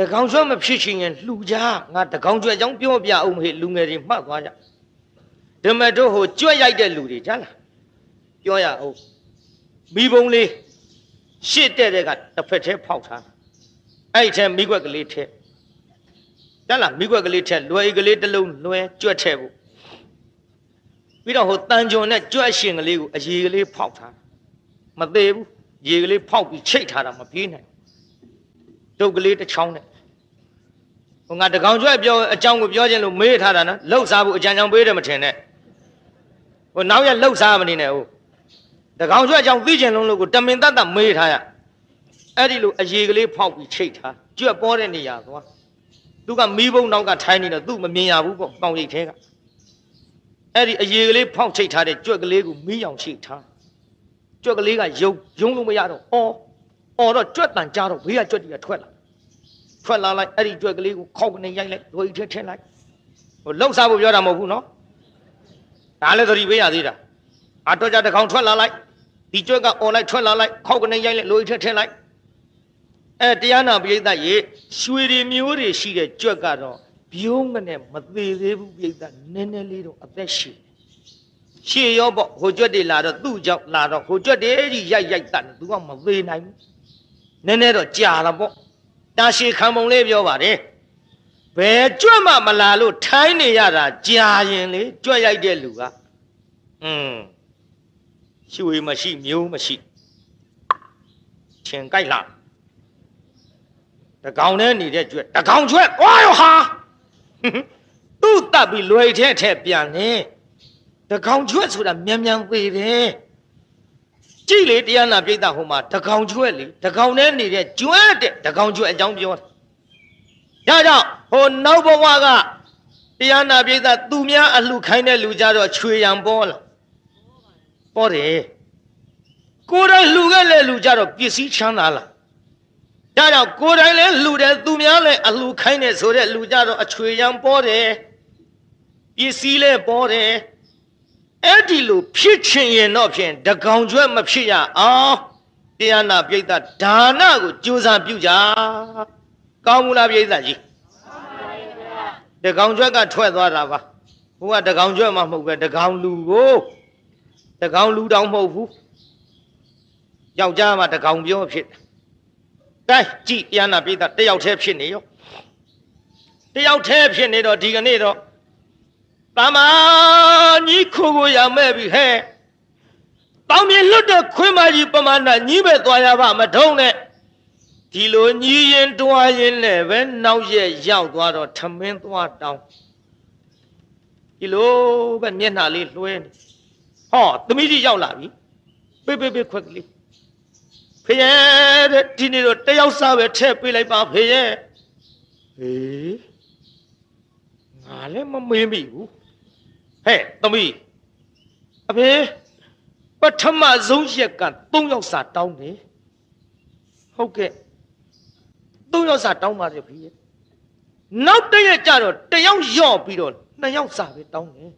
တကောင်ကျွတ်မဖြစ်ချင်ရင်လှူကြငါတကောင်ကျွတ်အကြောင်းပြောပြအောင်မေလူငယ်တွေမှတ်သွားကြဓမ္မတို့ဟိုကြွက်ရိုက်တဲ့လူတွေကြားလားပြောရအောင်မိဘုံလေးရှစ်တဲ့တဲ့ကတစ်ဖက်သေးဖောက်ထားအဲ့ဒီထဲမိကွက်ကလေးထဲကြားလားမိကွက်ကလေးထဲလွယ်ကလေးတစ်လုံးလွယ်ကြွက်ထဲဖို့ပြီးတော့ဟိုတန်ကြုံနဲ့ကြွက်ရှင်ကလေးကိုအရေကလေးဖောက်ထားမသေးဘူးရေကလေးဖောက်ပြီးချိတ်ထားတာမပြေးနိုင် ဒုတ်ကလေးတစ်ချောင်းနဲ့ဟိုငါတကောင်ကြွက်ပြောအကြောင်းကိုပြောခြင်းလို့မေးထားတာနော်လှုပ်စားဖို့အကြံကြောင်ပေးတယ်မထင်နဲ့ဟိုနောက်ရလှုပ်စားမနေနဲ့ဟုတ်တကောင်ကြွက်အကြောင်းသိခြင်းလုံးလို့ကိုတမင်တတ်တမေးထားရအဲ့ဒီလိုအရေကလေးဖောက်ပြီးချိတ်ထားကြွက်ပေါ်တဲ့နေရာသွားသူကမီးဘုံနောက်ကထိုင်းနေတော့သူ့မမြင်ရဘူးပေါ့ကောင်းရိတ်သေးကအဲ့ဒီအရေကလေးဖောက်ချိတ်ထားတဲ့ကြွက်ကလေးကိုမီးအောင်ချိတ်ထားကြွက်ကလေးကယုံယုံလို့မရတော့အော်အော်တော့ကြွက်တန်ကြတော့ဘေးကကြွက်တွေကထွက်လာ ထွက်လာလိုက်အဲ့ဒီကြွက်ကလေးကိုခောက်ကနေရိုက်လိုက်ဒွေထဲထည့်လိုက်ဟိုလှုပ်ရှားဖို့ပြောတာမဟုတ်ဘူးနော်ဒါလည်းသတိပေးရသေးတာအတော့ကြတစ်ကောင်ထွက်လာလိုက်ဒီကြွက်ကអော်လိုက်ထွက်လာလိုက်ခောက်ကနေရိုက်လိုက်ဒွေထဲထည့်လိုက်အဲတရားနာပရိသတ်ရေရွှေတွေမျိုးတွေရှိတဲ့ကြွက်ကတော့ဘိုးငနဲ့မသေးသေးဘူးပရိသတ်နည်းနည်းလေးတော့အသက်ရှည်ရှေ့ရောပေါ့ဟိုကြွက်တွေလာတော့သူ့ကြောင့်လာတော့ဟိုကြွက်တွေကြီးရိုက်ရိုက်တတ်တယ်သူကမသေးနိုင်ဘူးနည်းနည်းတော့ကြာတာပေါ့ တာရှည်ခံပုံလေးပြောပါတယ်ဘယ်ကြွက်မှမလာလို့ထိုင်းနေရတာကြာရင်လေကြွက်ရိုက်တဲ့လူကอืมရွှေမရှိမျိုးမရှိချင်းကြိုက်လားတကောင်နဲ့နေတဲ့ကြွက်တကောင်ကြွက်ဝါရောဟာသူ့တပ်ပြီးလွယ်ထဲထဲပြန်နေတကောင်ကြွက်ဆိုတာမြန်မြန်သေးတယ် ကြည့်လေတရားနာပြိတ္တဟိုမှာတကောင်ကြွက်လေတကောင်နဲ့နေတဲ့ကြွက်တဲ့တကောင်ကြွက်အကြောင်းပြောတာဒါကြောင့်ဟိုနောက်ဘဝကတရားနာပြိတ္တသူများအလှခိုင်းတဲ့လူကြတော့ချွေရံပေါ်လာပေါ်တယ်ကိုယ်တိုင်လှူခဲ့တဲ့လူကြတော့ပစ္စည်းချမ်းသာလာဒါကြောင့်ကိုယ်တိုင်လည်းလှူတယ်သူများလည်းအလှခိုင်းတယ်ဆိုတဲ့လူကြတော့အချွေရံပေါ်တယ်ပစ္စည်းလည်းပေါ်တယ် အဲ့ဒီလိုဖြစ်ချင်ရင်တော့ဖြင့်တကောင်ကျွဲ့မဖြစ်ရအောင်တရားနာပြိတ္တဒါနကိုကြိုးစားပြုကြကောင်းမူလားပြိတ္တကြီးတကောင်ကျွဲ့ကထွက်သွားတာပါဘုရားတကောင်ကျွဲ့မှမဟုတ်ပဲတကောင်လူကိုတကောင်လူတောင်မဟုတ်ဘူးယောက်ျားမှတကောင်ပြောဖြစ်တယ်ကဲကြည့်တရားနာပြိတ္တတယောက်တည်းဖြစ်နေရောတယောက်တည်းဖြစ်နေတော့ဒီကနေ့တော့ တမညီခိုကိုရမဲ့ပြီဟဲ့တောင်းမြင်လွတ်တဲ့ခွေးမကြီးပမာဏညီးပဲသွားရပါမထုံးနဲ့ဒီလိုညီးရင်တွားရင်လည်းပဲနောက်ရက်ရောက်သွားတော့ထမင်းသွားတောင်းဒီလိုပဲမျက်နှာလေးလွှဲနေဟောသမီးကြီးရောက်လာပြီပေးပေးပေးခွက်ကလေးဖေရဲ့တဲ့ဒီနေ့တော့တယောက်စားပဲထည့်ပေးလိုက်ပါဖေရဲ့ဟေးငါလည်းမမေးမိဘူး ဟဲ့သမီးအဖေပထမဆုံးရက်က3ယောက်စာတောင်းတယ်ဟုတ်ကဲ့3ယောက်စာတောင်းပါတယ်ဖေရဲ့နောက်တစ်ရက်ကျတော့တယောက်ယော့ပြီးတော့2ယောက်စာပဲတောင်းတယ်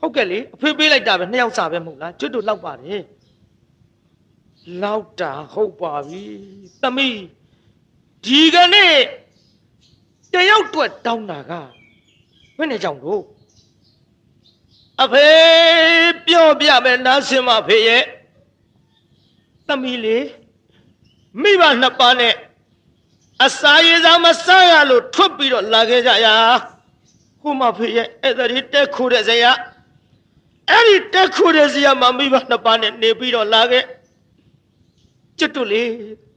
ဟုတ်ကဲ့လေအဖေပေးလိုက်တာပဲ2ယောက်စာပဲမဟုတ်လားကျွတ်တို့လောက်ပါတယ်လောက်တာဟုတ်ပါပြီသမီးဒီကနေ့တယောက်တွက်တောင်းတာကဘယ်နဲ့ကြောင့်တို့ အဖေပြောပြမယ်နားစင်မဖေရဲ့သမီးလေးမိဘနှစ်ပါးနဲ့အစာရေစာမစားရလို့ထွက်ပြီးတော့လာခဲ့ကြရာကိုမဖေရဲ့အဲ့ဒါလေးတက်ခိုးတဲ့ဇယအဲ့ဒီတက်ခိုးတဲ့ဇယမှာမိဘနှစ်ပါးနဲ့နေပြီးတော့လာခဲ့ကျွတ်တို့လေ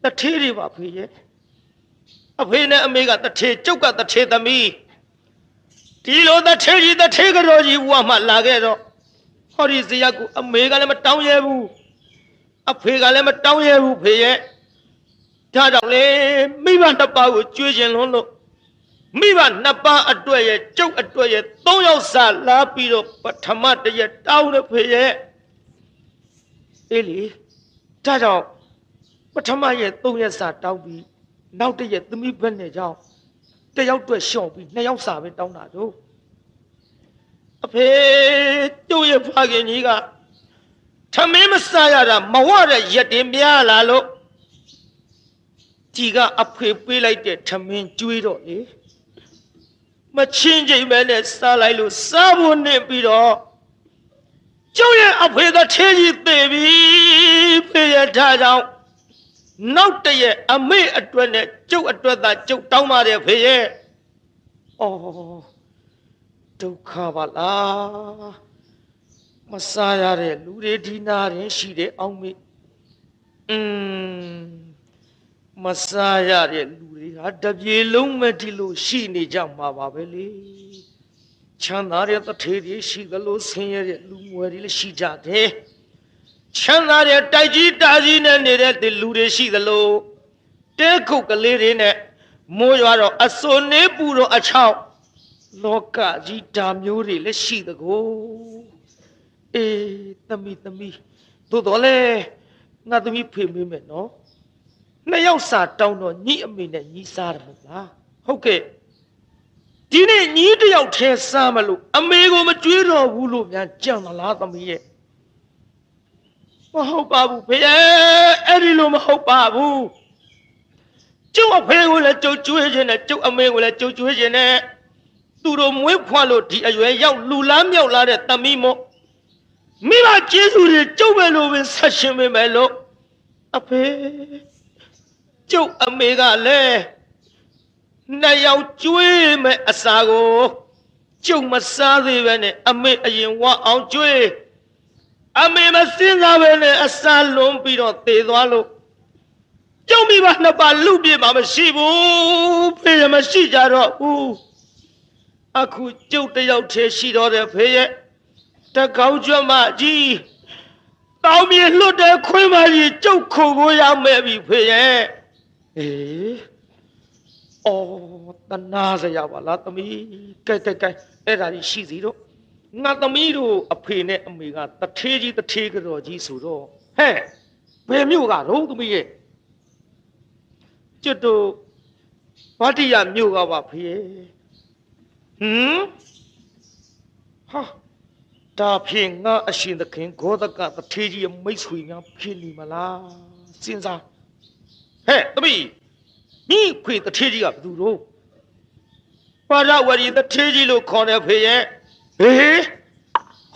တထေးတွေပါဖေရဲ့အဖေနဲ့အမေကတထေးကျုပ်ကတထေးသမီး ဒီလိုတထေးကြီးတထေးကတော်ကြီးဘုရားမှလာခဲ့တော့ဟောဒီဇယကိုအမေကလည်းမတောင်းရဲဘူးအဖေကလည်းမတောင်းရဲဘူးဖေရဲ့ဒါကြောင့်လေမိဘနှစ်ပါးကိုကြွေးခြင်းလုံးလို့မိဘနှစ်ပါးအတွက်ရဲ့ကျုပ်အတွက်ရဲ့သုံးယောက်စာလာပြီးတော့ပထမတရက်တောင်းတဲ့ဖေရဲ့အေးလေဒါကြောင့်ပထမရဲ့သုံးရက်စာတောင်းပြီးနောက်တရက်သမီးဘက်နဲ့ကြောင်း တယောက်အတွက်ရှော့ပြီးနှစ်ယောက်စာပဲတောင်းတာတို့အဖေတို့ရဲ့ဖခင်ကြီးကထမင်းမစားရတာမဝတဲ့ရက်တင်များလာလို့ကြည်ကအဖွေပေးလိုက်တဲ့ထမင်းကျွေးတော့လေမချင်းချိန်ပဲနဲ့စားလိုက်လို့စားဖို့နေပြီးတော့ကျုပ်ရဲ့အဖွေကထေးကြီးသေပြီဖေရထားကြောင့် နောက်တည့်ရဲ့အမေအတွက်နဲ့ကျုပ်အတွက်သာကျုပ်တောင်းပါတယ်ဖေရဲ့အော်ဒုက္ခပါလားမစားရတဲ့လူတွေဒီနာရင်ရှိတယ်အောင်မေอืมမစားရတဲ့လူတွေဟာတပြေလုံးမဒီလိုရှိနေကြမှာပါပဲလေချမ်းသာတဲ့တထေးတွေရှိသလိုဆင်းရဲတဲ့လူငွယ်တွေလည်းရှိကြတယ် ချမ်းသာတဲ့တိုက်ကြီးတာကြီးနဲ့နေတဲ့ဒီလူတွေရှိသလိုတဲခုတ်ကလေးတွေနဲ့မိုးရွာတော့အစွန်နေပူတော့အချောက်လောကကြီးဓာမျိုးတွေလည်းရှိသကိုအေးသမီးသမီးသို့တော်လဲငါသမီးဖေမေးမယ်နော်နှစ်ယောက်စာတောင်းတော့ညီအမေနဲ့ညီစားတယ်မဟုတ်လားဟုတ်ကဲ့ဒီနေ့ညီတစ်ယောက်ထဲစားမလို့အမေကိုမကြွေးတော့ဘူးလို့များကြံသလားသမီးရဲ့ မဟုတ်ပါဘူးဖေအဲ့ဒီလိုမဟုတ်ပါဘူးကျုပ်အဖေကိုလည်းကြုတ်ကျွေးခြင်းနဲ့ကျုပ်အမေကိုလည်းကြုတ်ကျွေးခြင်းနဲ့သူတို့မွေးဖွားလို့ဒီအရွယ်ရောက်လူလားမြောက်လာတဲ့သမီးမို့မိဘကျေးဇူးတွေကျုပ်ပဲလို့ပဲဆက်ရှင်ပေးမယ်လို့အဖေကျုပ်အမေကလည်းနှစ်ယောက်ကျွေးမဲ့အစာကိုကျုပ်မစားသေးပဲနဲ့အမေအရင်ဝအောင်ကျွေး အမေမစင်းစားပဲနဲ့အစာလွန်ပြီးတော့သေသွားလို့ကျုပ်မိဘနှစ်ပါးလူပြေမှာမရှိဘူးဖေရမရှိကြတော့ဘူးအခုကျုပ်တယောက်တည်းရှိတော့တယ်ဖေရဲ့တကောင်းကျွတ်မကြီးတောင်းမြေလွတ်တဲ့ခွေးမကြီးကျုပ်ခုကိုရမဲ့ပြီဖေရဲ့အေးအော်တနာစရာပါလားသမီးကဲကဲကဲအဲ့ဒါကြီးရှိစီတော့ ငါသမီးတို့အဖေနဲ့အမေကတထေးကြီးတထေးကြော်ကြီးဆိုတော့ဟဲ့ဘယ်မြို့ကတော့သမီးရဲ့ကျွတ်တို့ဗတ္တိယမြို့ကပါဖေရဲ့ဟမ်ဟာဒါဖြင့်ငါအရှင်သခင်ဂောဒကတထေးကြီးရဲ့မိတ်ဆွေများဖြစ်နေမလားစဉ်းစားဟဲ့သမီးမိခွေတထေးကြီးကဘယ်သူတော့ပါရဝရီတထေးကြီးလို့ခေါ်တယ်ဖေရဲ့ ဟေး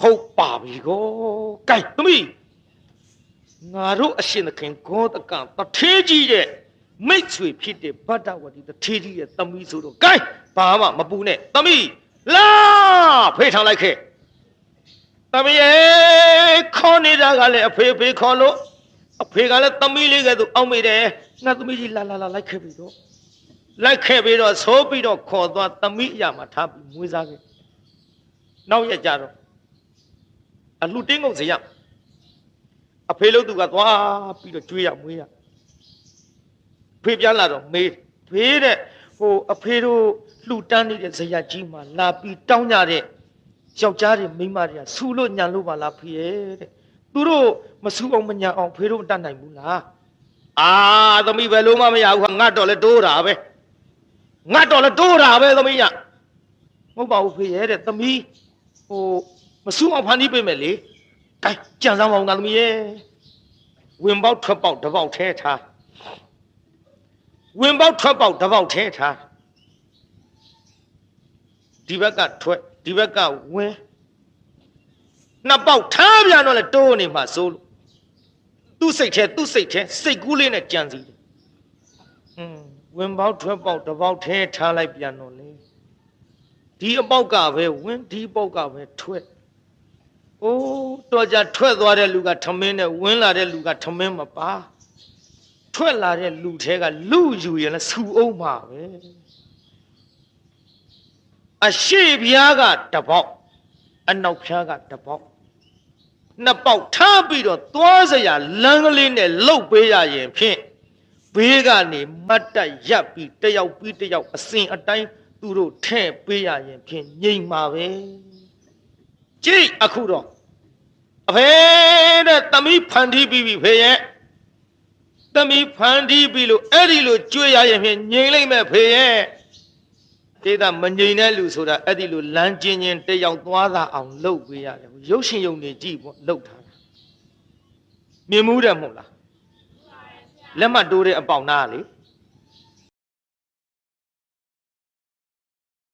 ဟုတ်ပါပြီကိုကဲသမီးငါတို့အရှင်သခင်ဂောဒကတထေးကြီးရဲ့မိတ်ဆွေဖြစ်တဲ့ဗတ္တဝတီတထေးကြီးရဲ့သမီးဆိုတော့ကဲဘာမှမပူနဲ့သမီးလာဖေးထောင်လိုက်ခဲ့သမီးရဲ့ခေါ်နေတာကလည်းအဖေဖေခေါ်လို့အဖေကလည်းသမီးလေးကသူအောက်မိတယ်ငါသမီးကြီးလာလာလာလိုက်ခဲ့ပြီတော့လိုက်ခဲ့ပြီးတော့သိုးပြီးတော့ခေါ်သွားသမီးအရာမှာထားပြီးမွေးစားခဲ့ နောက်ရကြတော့အလှတင်းကုန်စရအဖေလို့သူကသွားပြီးတော့ကျွေးရမွေးရဖေပြန်လာတော့မေးဖေးတဲ့ဟိုအဖေတို့လှူတန်းနေတဲ့ဇယကြီးမှာလာပြီးတောင်းကြတဲ့ယောက်ျားတွေမိန်းမတွေကဆူလို့ညံလို့ပါလားဖေရဲ့တဲ့သူတို့မဆူအောင်မညံအောင်ဖေတို့မတတ်နိုင်ဘူးလားအာသမီးပဲလို့မမရဘူးငါတော့လဲတိုးတာပဲငါတော့လဲတိုးတာပဲသမီးရမဟုတ်ပါဘူးဖေရဲ့တဲ့သမီး ဟိုမဆူအောင်ဖန်တီးပေးမယ်လေကဲကြံစမ်းပါဦးငါသမီးရဲ့ဝင်ပေါက်ထွက်ပေါက်တစ်ပေါက်ထဲထားဝင်ပေါက်ထွက်ပေါက်တစ်ပေါက်ထဲထားဒီဘက်ကထွက်ဒီဘက်ကဝင်နှစ်ပေါက်ထားပြန်တော့လေတိုးနေမှာစိုးလို့သူ့စိတ်ထဲသူ့စိတ်ထဲစိတ်ကူးလေးနဲ့ကြံစီတယ်อืมဝင်ပေါက်ထွက်ပေါက်တစ်ပေါက်ထဲထားလိုက်ပြန်တော့လေ ဒီအပေါက်ကပဲဝင်ဒီပေါက်ကပဲထွက်အိုးတော်ကြထွက်သွားတဲ့လူကထမင်းနဲ့ဝင်လာတဲ့လူကထမင်းမပါထွက်လာတဲ့လူထဲကလူယူရင်လည်းဆူအောင်ပါပဲအရှိပြားကတပေါက်အနောက်ပြားကတပေါက်နှစ်ပေါက်ထားပြီးတော့သွားစရာလမ်းကလေးနဲ့လှုပ်ပေးရရင်ဖြင့်ဘေးကနေမတ်တက်ရပ်ပြီးတယောက်ပြီးတယောက်အစဉ်အတိုင်း သူတို့ထဲ့ပေးရရင်ဖြင့်ငြိမ်ပါပဲကြိတ်အခုတော့အဖေတဲ့သမီးဖန်တီးပြီးပြီဖေရဲ့သမီးဖန်တီးပြီးလို့အဲ့ဒီလိုကြွေးရရင်ဖြင့်ငြိမ်လိုက်မဲ့ဖေရဲ့ဒေတာမငြိမ်တဲ့လူဆိုတာအဲ့ဒီလိုလမ်းကျဉ်ချင်းတယောက်သွားတာအောင်လှုပ်ပေးရတယ်ရုပ်ရှင်ယုံနေကြည့်ပေါ့လှုပ်ထားတာမြင်မှုတယ်မဟုတ်လားလက်မှတ်တိုးတဲ့အပေါင်သားလေ